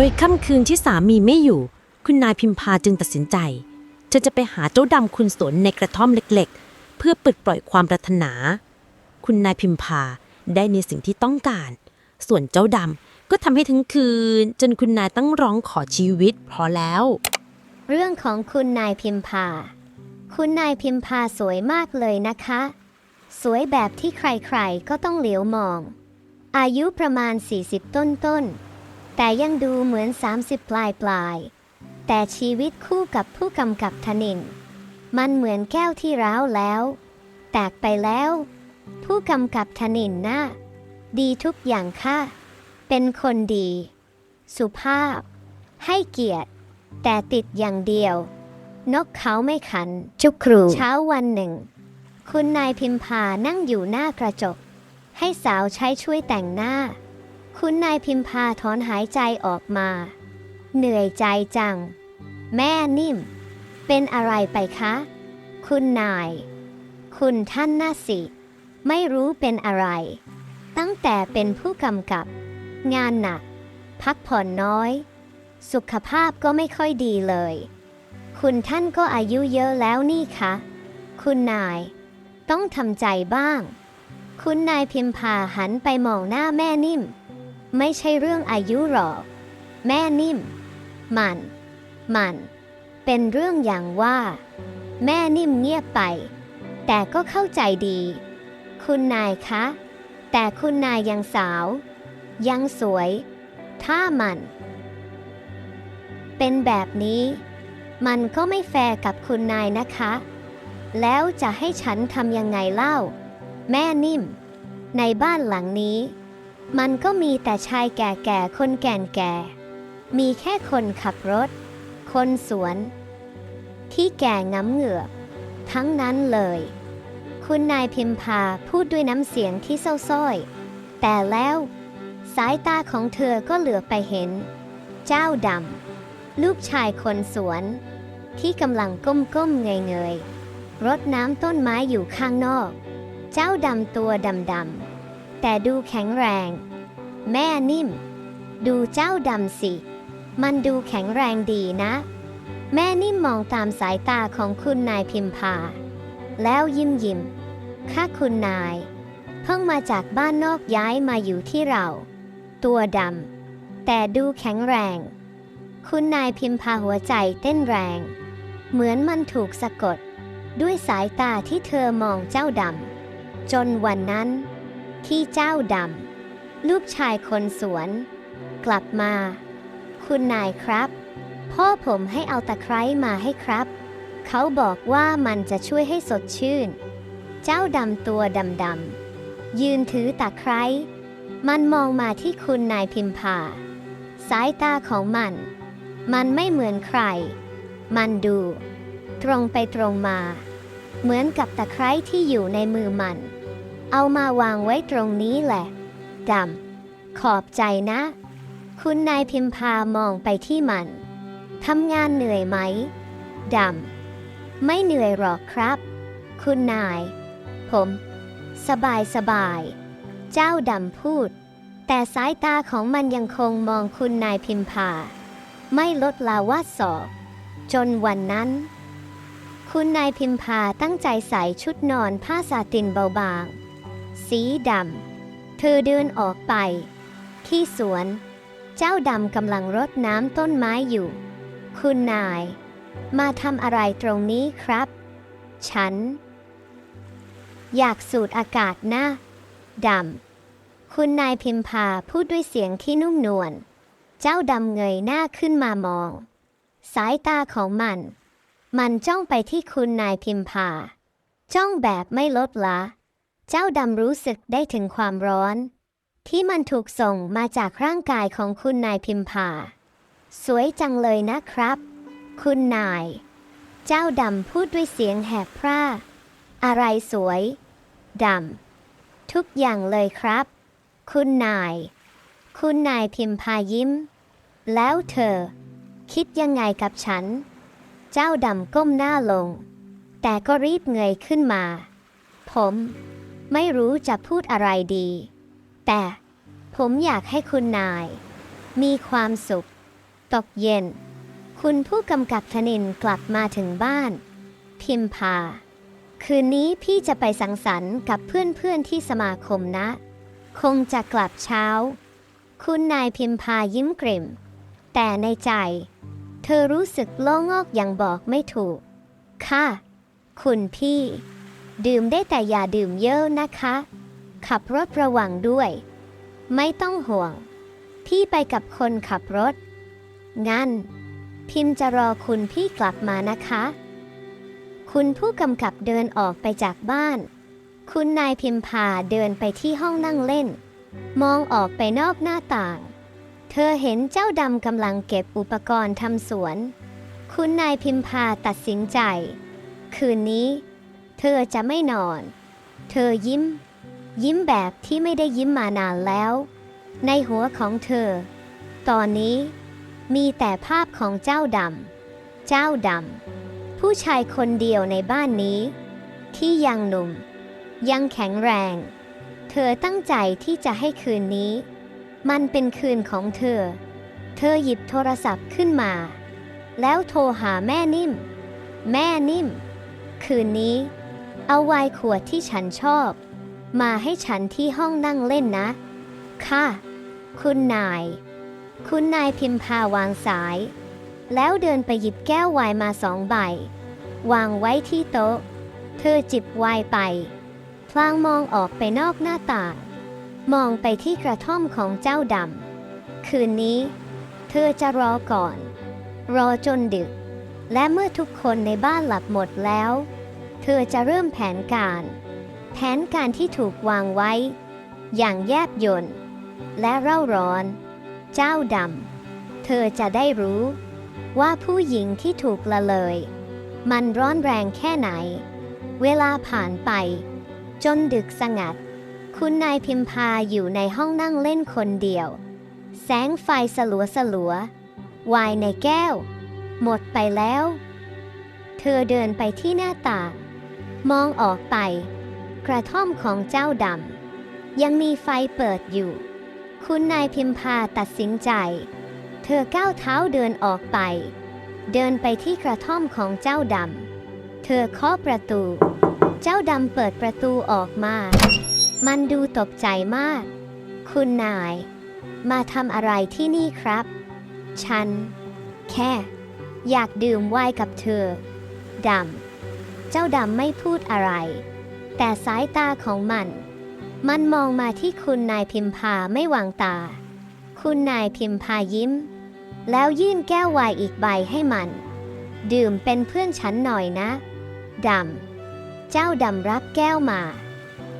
โดยค่ำคืนที่สามีไม่อยู่ คุณนายพิมพาจึงตัดสินใจ เธอจะไปหาเจ้าดำคุณสนในกระท่อมเล็กๆ เพื่อปลดปล่อยความปรารถนา คุณนายพิมพาได้ในสิ่งที่ต้องการ ส่วนเจ้าดำก็ทำให้ทั้งคืน จนคุณนายต้องร้องขอชีวิตพอแล้ว เรื่องของคุณนายพิมพา คุณนายพิมพาสวยมากเลยนะคะ สวยแบบที่ใครๆก็ต้องเหลียวมอง อายุประมาณ 40 ต้นต้นๆ แต่ยังดูเหมือน 30 ปลายปลายๆแต่ชีวิตคู่กับผู้กำกับธนิน มันเหมือนแก้วที่ร้าวแล้ว แตกไปแล้ว ผู้กำกับธนินนะ่ะดีทุกอย่างค่ะ เป็นคนดี สุภาพ ให้เกียรติ แต่ติดอย่างเดียว นกเขาไม่ขัน จุกครู เช้าวันหนึ่ง คุณนายพิมพานั่งอยู่หน้ากระจก ให้สาวใช้ช่วยแต่งหน้า คุณนายพิมพาถอนหายใจออกมา เหนื่อยใจจัง แม่นิ่ม เป็นอะไรไปคะ คุณนาย คุณท่านน่าสิ ไม่รู้เป็นอะไร ตั้งแต่เป็นผู้กำกับ งานหนัก พักผ่อนน้อย สุขภาพก็ไม่ค่อยดีเลย คุณท่านก็อายุเยอะแล้วนี่คะ คุณนาย ต้องทำใจบ้าง คุณนายพิมพาหันไปมองหน้าแม่นิ่ม ไม่ใช่เรื่องอายุหรอก แม่นิ่ม มัน มัน เป็นเรื่องอย่างว่า แม่นิ่มเงียบไป แต่ก็เข้าใจดี คุณนายคะ แต่คุณนายยังสาว ยังสวย ถ้ามัน เป็นแบบนี้ มันก็ไม่แฟร์กับคุณนายนะคะ แล้วจะให้ฉันทำยังไงเล่า แม่นิ่ม ในบ้านหลังนี้ มันก็มีแต่ชายแก่ๆ คนแก่ๆมีแค่คนขับรถ คนสวน ที่แก่ง้ำเหงือกทั้งนั้นเลย คุณนายพิมพาพูดด้วยน้ำเสียงที่เศร้าส้อย แต่แล้ว สายตาของเธอก็เหลือไปเห็น เจ้าดำลูกชายคนสวน ที่กำลังก้มๆเงยๆรดน้ำต้นไม้อยู่ข้างนอก เจ้าดำตัวดำๆ แต่ดูแข็งแรง แม่นิ่ม ดูเจ้าดำสิ มันดูแข็งแรงดีนะ แม่นิ่มมองตามสายตาของคุณนายพิมพา แล้วยิ้มยิ้มข้าคุณนาย เพิ่งมาจากบ้านนอกย้ายมาอยู่ที่เรา ตัวดำแต่ดูแข็งแรง คุณนายพิมพาหัวใจเต้นแรง เหมือนมันถูกสะกด ด้วยสายตาที่เธอมองเจ้าดำจนวันนั้น ที่เจ้าดำ ลูกชายคนสวน กลับมา คุณนายครับ พ่อผมให้เอาตะไคร้มาให้ครับ เขาบอกว่ามันจะช่วยให้สดชื่น เจ้าดำตัวดำๆยืนถือตะไคร้ มันมองมาที่คุณนายพิมพา สายตาของมัน มันไม่เหมือนใคร มันดู ตรงไปตรงมา เหมือนกับตะไคร้ที่อยู่ในมือมัน เอามาวางไว้ตรงนี้แหละดำขอบใจนะ คุณนายพิมพามองไปที่มันทำงานเหนื่อยไหมดำไม่เหนื่อยหรอกครับ คุณนาย ผม สบายสบาย เจ้าดำพูด แต่สายตาของมันยังคงมองคุณนายพิมพา ไม่ลดลาวาสอกจนวันนั้น คุณนายพิมพาตั้งใจใส่ชุดนอนผ้าสาตินเบาบาง สีดำ เธอเดินออกไป ที่สวน เจ้าดำกำลังรดน้ำต้นไม้อยู่ คุณนาย มาทำอะไรตรงนี้ครับ ฉัน อยากสูดอากาศนะ ดำ คุณนายพิมพาพูดด้วยเสียงที่นุ่มนวล เจ้าดำเงยหน้าขึ้นมามอง สายตาของมัน มันจ้องไปที่คุณนายพิมพา จ้องแบบไม่ลดละ เจ้าดำรู้สึกได้ถึงความร้อน ที่มันถูกส่งมาจากร่างกายของคุณนายพิมพา สวยจังเลยนะครับ คุณนาย เจ้าดำพูดด้วยเสียงแหบพร่า อะไรสวยดำทุกอย่างเลยครับ คุณนาย คุณนายพิมพายิ้ม แล้วเธอ คิดยังไงกับฉัน เจ้าดำก้มหน้าลง แต่ก็รีบเงยขึ้นมา ผม ไม่รู้จะพูดอะไรดี แต่ผมอยากให้คุณนาย มีความสุข ตกเย็น คุณผู้กำกับธนินกลับมาถึงบ้าน พิมพา คืนนี้พี่จะไปสังสรรค์กับเพื่อนๆที่สมาคมนะ คงจะกลับเช้า คุณนายพิมพายิ้มกริ่ม แต่ในใจ เธอรู้สึกโล่งอกอย่างบอกไม่ถูก ค่ะ คุณพี่ ดื่มได้แต่อย่าดื่มเยอะนะคะ ขับรถระวังด้วย ไม่ต้องห่วง พี่ไปกับคนขับรถ งั้น พิมพ์จะรอคุณพี่กลับมานะคะ คุณผู้กำกับเดินออกไปจากบ้าน คุณนายพิมพาเดินไปที่ห้องนั่งเล่น มองออกไปนอกหน้าต่าง เธอเห็นเจ้าดำกำลังเก็บอุปกรณ์ทำสวน คุณนายพิมพาตัดสินใจ คืนนี้ เธอจะไม่นอน เธอยิ้ม ยิ้มแบบที่ไม่ได้ยิ้มมานานแล้ว ในหัวของเธอ ตอนนี้มีแต่ภาพของเจ้าดำ เจ้าดำ ผู้ชายคนเดียวในบ้านนี้ ที่ยังหนุ่ม ยังแข็งแรง เธอตั้งใจที่จะให้คืนนี้ มันเป็นคืนของเธอ เธอหยิบโทรศัพท์ขึ้นมา แล้วโทรหาแม่นิ่ม แม่นิ่ม คืนนี้ เอาไวน์ขวดที่ฉันชอบ มาให้ฉันที่ห้องนั่งเล่นนะ ค่ะ คุณนาย คุณนายพิมพาวางสาย แล้วเดินไปหยิบแก้วไวน์มาสองใบ วางไว้ที่โต๊ะ เธอจิบไวน์ไป พลางมองออกไปนอกหน้าต่างมองไปที่กระท่อมของเจ้าดำ คืนนี้ เธอจะรอก่อน รอจนดึก และเมื่อทุกคนในบ้านหลับหมดแล้ว ธอจะเริ่มแผนการ แผนการที่ถูกวางไว้ อย่างแยบยลและเร่าร้อน เจ้าดำ เธอจะได้รู้ ว่าผู้หญิงที่ถูกละเลย มันร้อนแรงแค่ไหน เวลาผ่านไป จนดึกสงัด คุณนายพิมพาอยู่ในห้องนั่งเล่นคนเดียว แสงไฟสลัวสลัววายในแก้ว หมดไปแล้ว เธอเดินไปที่หน้าต่าง มองออกไป กระท่อมของเจ้าดำ ยังมีไฟเปิดอยู่ คุณนายพิมพาตัดสินใจ เธอก้าวเท้าเดินออกไป เดินไปที่กระท่อมของเจ้าดำ เธอเคาะประตู เจ้าดำเปิดประตูออกมา มันดูตกใจมาก คุณนาย มาทำอะไรที่นี่ครับ ฉัน แค่ อยากดื่มไวน์กับเธอ ดำ เจ้าดำไม่พูดอะไร แต่สายตาของมัน มันมองมาที่คุณนายพิมพาไม่วางตา คุณนายพิมพายิ้ม แล้วยื่นแก้วไวน์อีกใบให้มัน ดื่มเป็นเพื่อนฉันหน่อยนะดำ เจ้าดำรับแก้วมา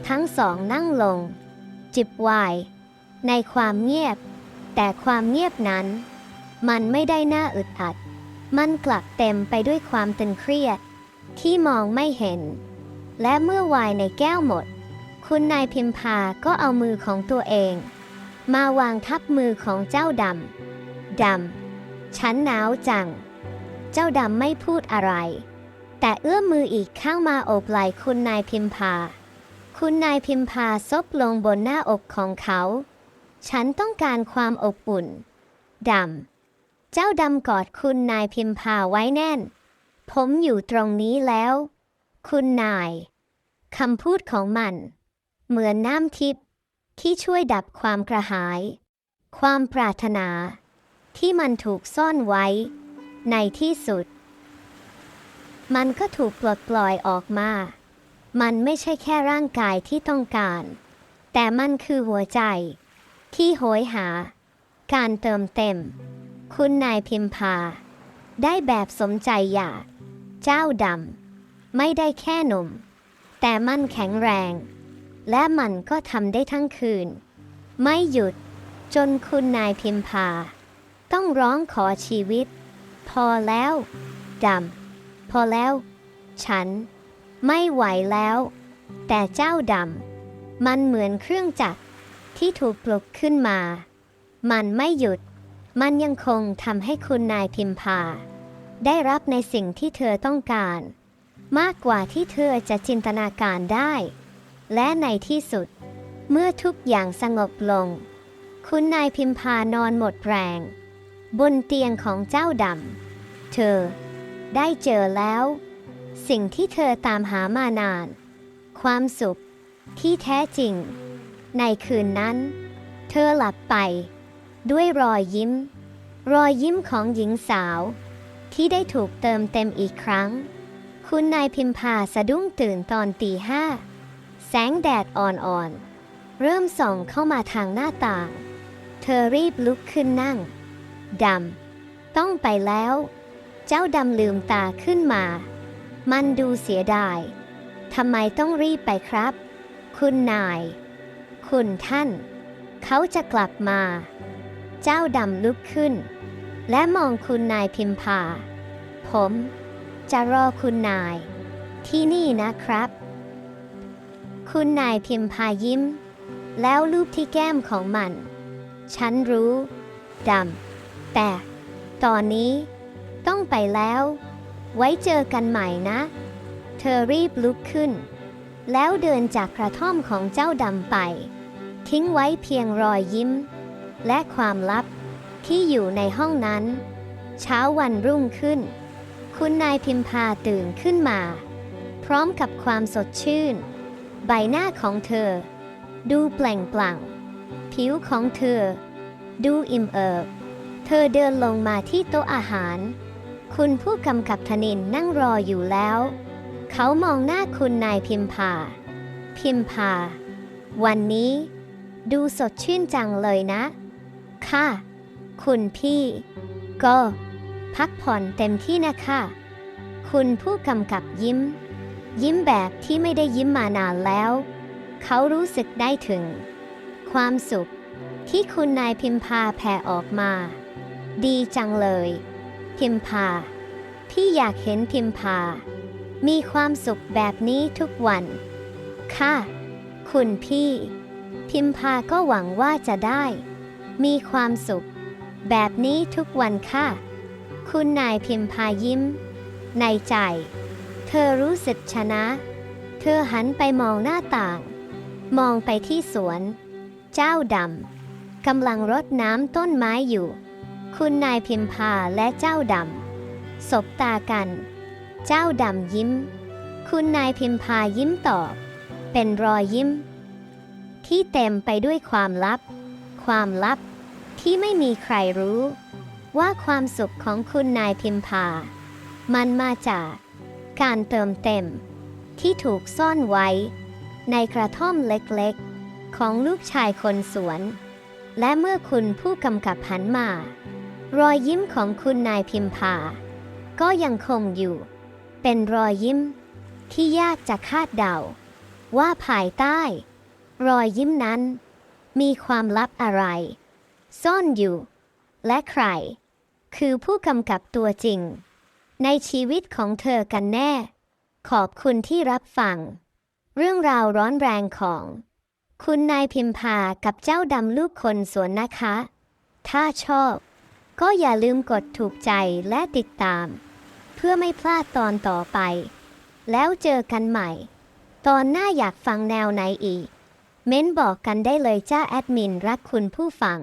ทั้งสองนั่งลง จิบไวน์ในความเงียบ แต่ความเงียบนั้น มันไม่ได้น่าอึดอัด มันกลับเต็มไปด้วยความตึงเครียด ที่มองไม่เห็น และเมื่อไวน์ในแก้วหมด คุณนายพิมพาก็เอามือของตัวเอง มาวางทับมือของเจ้าดำดำฉันหนาวจัง เจ้าดำไม่พูดอะไร แต่เอื้อมมืออีกข้างมาโอบไหล่คุณนายพิมพา คุณนายพิมพาซบลงบนหน้าอกของเขา ฉันต้องการความอบอุ่นดำเจ้าดำกอดคุณนายพิมพาไว้แน่น ผมอยู่ตรงนี้แล้ว คุณนายคำพูดของมัน เหมือนน้ำทิพย์ที่ช่วยดับความกระหาย ความปรารถนา ที่มันถูกซ่อนไว้ ในที่สุด มันก็ถูกปลดปล่อยออกมา มันไม่ใช่แค่ร่างกายที่ต้องการ แต่มันคือหัวใจ ที่โหยหา การเติมเต็ม คุณนายพิมพา ได้แบบสมใจอยาก เจ้าดำไม่ได้แค่หนุ่มแต่มันแข็งแรง และมันก็ทำได้ทั้งคืน ไม่หยุดจนคุณนายพิมพา ต้องร้องขอชีวิต พอแล้วดำพอแล้ว ฉัน ไม่ไหวแล้ว แต่เจ้าดำมันเหมือนเครื่องจักรที่ถูกปลุกขึ้นมา มันไม่หยุด มันยังคงทำให้คุณนายพิมพา ได้รับในสิ่งที่เธอต้องการ มากกว่าที่เธอจะจินตนาการได้ และในที่สุด เมื่อทุกอย่างสงบลง คุณนายพิมพานอนหมดแรง บนเตียงของเจ้าดำเธอได้เจอแล้ว สิ่งที่เธอตามหามานาน ความสุขที่แท้จริง ในคืนนั้น เธอหลับไป ด้วยรอยยิ้ม รอยยิ้มของหญิงสาว ที่ได้ถูกเติมเต็มอีกครั้ง คุณนายพิมพาสะดุ้งตื่นตอนตีห้า แสงแดดอ่อนๆ เริ่มส่องเข้ามาทางหน้าต่าง เธอรีบลุกขึ้นนั่ง ดำ ต้องไปแล้ว เจ้าดำลืมตาขึ้นมา มันดูเสียดาย ทำไมต้องรีบไปครับ คุณนาย คุณท่าน เขาจะกลับมา เจ้าดำลุกขึ้นและมองคุณนายพิมพา ผมจะรอคุณนาย ที่นี่นะครับ คุณนายพิมพายิ้ม แล้วรูปที่แก้มของมัน ฉันรู้ดำแต่ตอนนี้ต้องไปแล้ว ไว้เจอกันใหม่นะ เธอรีบลุกขึ้น แล้วเดินจากกระท่อมของเจ้าดำไป ทิ้งไว้เพียงรอยยิ้ม และความลับที่อยู่ในห้องนั้น เช้าวันรุ่งขึ้น คุณนายพิมพาตื่นขึ้นมา พร้อมกับความสดชื่น ใบหน้าของเธอ ดูแปล่งปลั่ง ผิวของเธอ ดูอิ่มเอิบ เธอเดินลงมาที่โต๊ะอาหาร คุณผู้กำกับธนินนั่งรออยู่แล้ว เขามองหน้าคุณนายพิมพา พิมพา วันนี้ ดูสดชื่นจังเลยนะ ค่ะ คุณพี่ ก็ พักผ่อนเต็มที่นะคะ คุณผู้กำกับยิ้ม ยิ้มแบบที่ไม่ได้ยิ้มมานานแล้ว เขารู้สึกได้ถึง ความสุขที่คุณนายพิมพาแผ่ออกมา ดีจังเลย พิมพา พี่อยากเห็นพิมพา มีความสุขแบบนี้ทุกวัน ค่ะ คุณพี่ พิมพาก็หวังว่าจะได้ มีความสุข แบบนี้ทุกวันค่ะ คุณนายพิมพายิ้ม ในใจ เธอรู้สึกชนะ เธอหันไปมองหน้าต่าง มองไปที่สวน เจ้าดำกำลังรดน้ำต้นไม้อยู่ คุณนายพิมพาและเจ้าดำสบตากัน เจ้าดำยิ้ม คุณนายพิมพายิ้มตอบ เป็นรอยยิ้ม ที่เต็มไปด้วยความลับ ความลับที่ไม่มีใครรู้ ว่าความสุขของคุณนายพิมพา มันมาจากการเติมเต็ม ที่ถูกซ่อนไว้ ในกระท่อมเล็กๆ ของลูกชายคนสวน และเมื่อคุณผู้กำกับหันมา รอยยิ้มของคุณนายพิมพา ก็ยังคงอยู่ เป็นรอยยิ้ม ที่ยากจะคาดเดา ว่าภายใต้ รอยยิ้มนั้น มีความลับอะไร ซ่อนอยู่ และใคร คือผู้กำกับตัวจริง ในชีวิตของเธอกันแน่ ขอบคุณที่รับฟัง เรื่องราวร้อนแรงของ คุณนายพิมพากับเจ้าดำลูกคนสวนนะคะ ถ้าชอบ ก็อย่าลืมกดถูกใจและติดตาม เพื่อไม่พลาดตอนต่อไป แล้วเจอกันใหม่ ตอนหน้าอยากฟังแนวไหนอีก เม้นบอกกันได้เลยจ้าแอดมินรักคุณผู้ฟัง